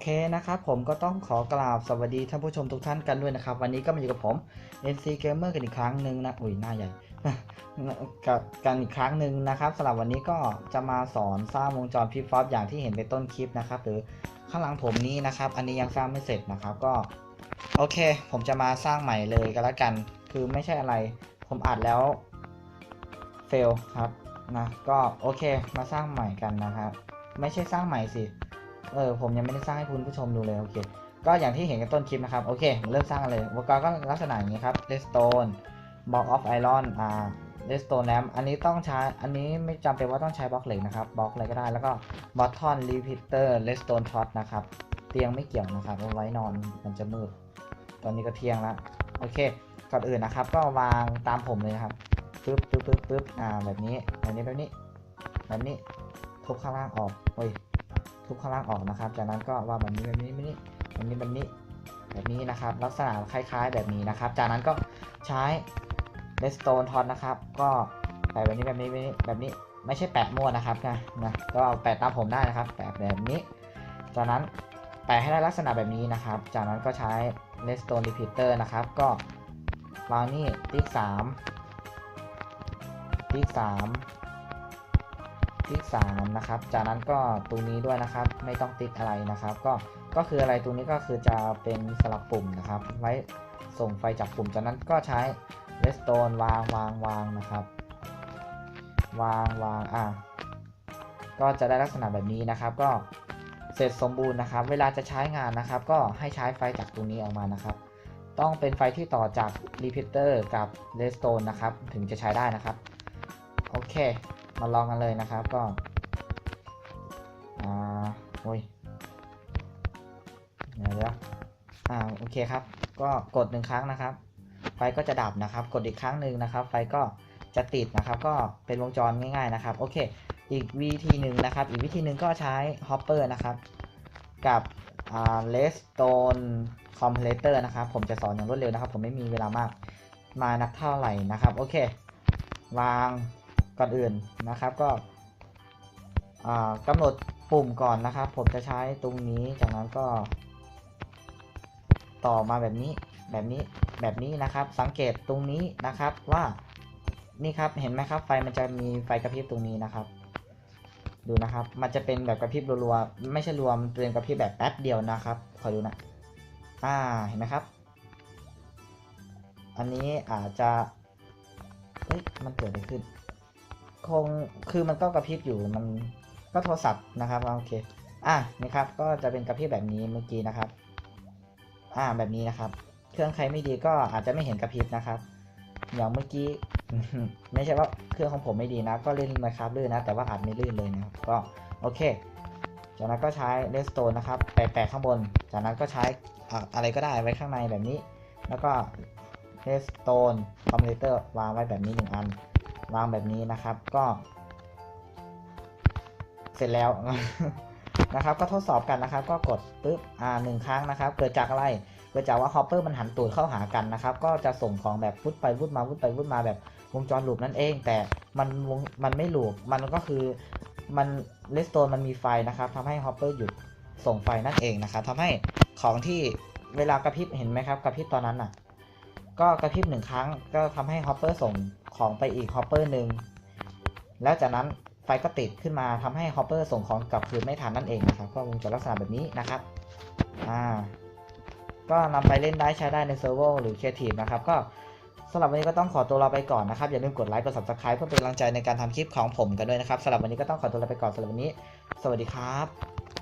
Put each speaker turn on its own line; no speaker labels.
เคนะครับผมก็ต้องขอกราบสวัสดีท่านผู้ชมทุกท่านกันด้วยนะครับ วันนี้ก็มาอยู่กับผม NC Gamer กันอีกครั้งหนึ่งนะอุ้ยหน้าใหญ่กับกันอีกครั้งหนึ่งนะครับสำหรับวันนี้ก็จะมาสอนสร้างวงจรพิฟอปอย่างที่เห็นในต้นคลิปนะครับ หรือข้างหลังผมนี้นะครับ อันนี้ยังสร้างไม่เสร็จนะครับก็ โอเค ผมจะมาสร้างใหม่เลยก็แล้วกัน คือไม่ใช่อะไร ผมอัดแล้วเฟลครับนะก็โอเคมาสร้างใหม่กันนะครับ ไม่ใช่สร้างใหม่สิ เออผมยังไม่ได้สร้างให้คุณผู้ชมดูเลยโอเค ก็อย่างที่เห็นกันต้นคลิปนะครับ โอเคมาเริ่มสร้างกันเลยอุปกรณ์ก็ลักษณะอย่างนี้ครับ redstone block of iron อ่า redstone lamp อันนี้ต้องใช้ อันนี้ไม่จำเป็นว่าต้องใช้บล็อกเหล็กนะครับ บล็อกอะไรก็ได้ แล้วก็ bottom repeater redstone tot นะครับ เตียงไม่เกี่ยวนะครับเอาไว้นอนมันจะมืด ตอนนี้ก็เที่ยงแล้ว โอเค ก่อนอื่นนะครับ ก็วางตามผมเลยนะครับปึ๊บปึ๊บปึ๊บปึ๊บอ่า แบบนี้ แบบนี้ แบบนี้ แบบนี้ ทุบข้างล่างออก โอ้ย ทุบข้างล่างออกนะครับ จากนั้นก็วางแบบนี้แบบนี้แบบนี้แบบนี้แบบนี้แบบนี้นะครับ ลักษณะคล้าย ๆ แบบนี้นะครับ จากนั้นก็ใช้ redstone tot นะครับ ก็แปะแบบนี้แบบนี้แบบนี้แบบนี้ไม่ใช่แปะมั่วนะครับนะนะก็แปะตามผมได้นะครับ แปะแบบนี้ จากนั้นแปะให้ได้ลักษณะแบบนี้นะครับ จากนั้นก็ใช้ redstone repeater นะครับ ก็วางนี่ติ๊กสามติ๊กสาม ติ๊กสามนะครับ จากนั้นก็ตรงนี้ด้วยนะครับ ไม่ต้องติ๊กอะไรนะครับ ก็ก็คืออะไรตรงนี้ก็คือจะเป็นสลับปุ่มนะครับ ไว้ส่งไฟจากปุ่มจากนั้นก็ใช้ redstone วางวางวางนะครับ วางวางอะก็จะได้ลักษณะแบบนี้นะครับ ก็เสร็จสมบูรณ์นะครับ เวลาจะใช้งานนะครับ ก็ให้ใช้ไฟจากตรงนี้ออกมานะครับ ต้องเป็นไฟที่ต่อจาก repeater กับ redstone นะครับ ถึงจะใช้ได้นะครับ โอเค มาลองกันเลยนะครับก็อ่าโอ้ยเดี๋ยวเดี๋ยวอ่าโอเคครับ ก็กดหนึ่งครั้งนะครับ ไฟก็จะดับนะครับ กดอีกครั้งหนึ่งนะครับ ไฟก็จะติดนะครับ ก็เป็นวงจรง่าย ๆนะครับ โอเค อีกวิธีหนึ่งนะครับ อีกวิธีหนึ่งก็ใช้ฮอปเปอร์นะครับ กับเลสโตนคอมเพลเตอร์นะครับ ผมจะสอนอย่างรวดเร็วนะครับ ผมไม่มีเวลามาก มานักเท่าไหร่นะครับ โอเค วาง ก่อนอื่นนะครับก็กำหนดปุ่มก่อนนะครับ ผมจะใช้ตรงนี้จากนั้นก็ ต่อมาแบบนี้แบบนี้แบบนี้นะครับ สังเกตตรงนี้นะครับว่านี่ครับเห็นไหมครับไฟมันจะมีไฟกระพริบตรงนี้นะครับ ดูนะครับ มันจะเป็นแบบกระพริบรัวๆไม่ใช่รวมนเป็นกระพริบแบบแป๊บเดียวนะครับขอดูนะอ่าเห็นไหมครับ อันนี้อาจจะเฮ้ยมันเกิดอะไรขึ้น คงคือมันก็กระพริบอยู่มันก็โทรศัพท์นะครับโอเคอะนี่ครับก็จะเป็นกระพริบแบบนี้เมื่อกี้นะครับ อ่าแบบนี้นะครับ เครื่องใครไม่ดีก็อาจจะไม่เห็นกระพริบนะครับ อย่างเมื่อกี้ไม่ใช่ว่าเครื่องของผมไม่ดีนะ ก็เล่นมาครับลื่นนะ แต่ว่าอาจไม่ลื่นเลยนะครับ ก็โอเค จากนั้นก็ใช้เลสโตนนะครับแปะๆข้างบน จากนั้นก็ใช้อะอะไรก็ได้ไว้ข้างในแบบนี้ แล้วก็เลสโตนคอมพิวเตอร์วางไว้แบบนี้หนึ่งอัน วางแบบนี้นะครับ ก็ เสร็จแล้วนะครับ ก็ทดสอบกันนะครับ ก็กดปึ๊บอ่าหนึ่งครั้งนะครับ เกิดจากอะไรเกิดจากว่าฮอปเปอร์มันหันตูดเข้าหากันนะครับ ก็จะส่งของแบบวุดไปวุดมาวุดไปวุดมาแบบวงจรลูปนั่นเอง แต่มันวงมันไม่ลูปมันก็คือมันเลสโตนมันมีไฟนะครับทำให้ฮอปเปอร์หยุดส่งไฟนั่นเองนะครับทำให้ของที่เวลากระพริบเห็นไหมครับกระพริบตอนนั้นอะ ก็กระพริบหนึ่งครั้งก็ทำให้ฮอปเปอร์ส่งของไปอีกฮอปเปอร์หนึ่งแล้วจากนั้นไฟก็ติดขึ้นมาทำให้ฮอปเปอร์ส่งของกลับคืนไม่ทันนั่นเองนะครับก็วงจรลักษณะแบบนี้นะครับอ่าก็นำไปเล่นได้ใช้ได้ในเซิร์ฟเวอร์หรือ Creative นะครับก็สำหรับวันนี้ก็ต้องขอตัวลาไปก่อนนะครับ อย่าลืมกดไลค์กด Subscribe เพื่อเป็นกำลังใจในการทำคลิปของผมกันด้วยนะครับสำหรับวันนี้ก็ต้องขอตัวลาไปก่อนสำหรับวันนี้ สวัสดีครับ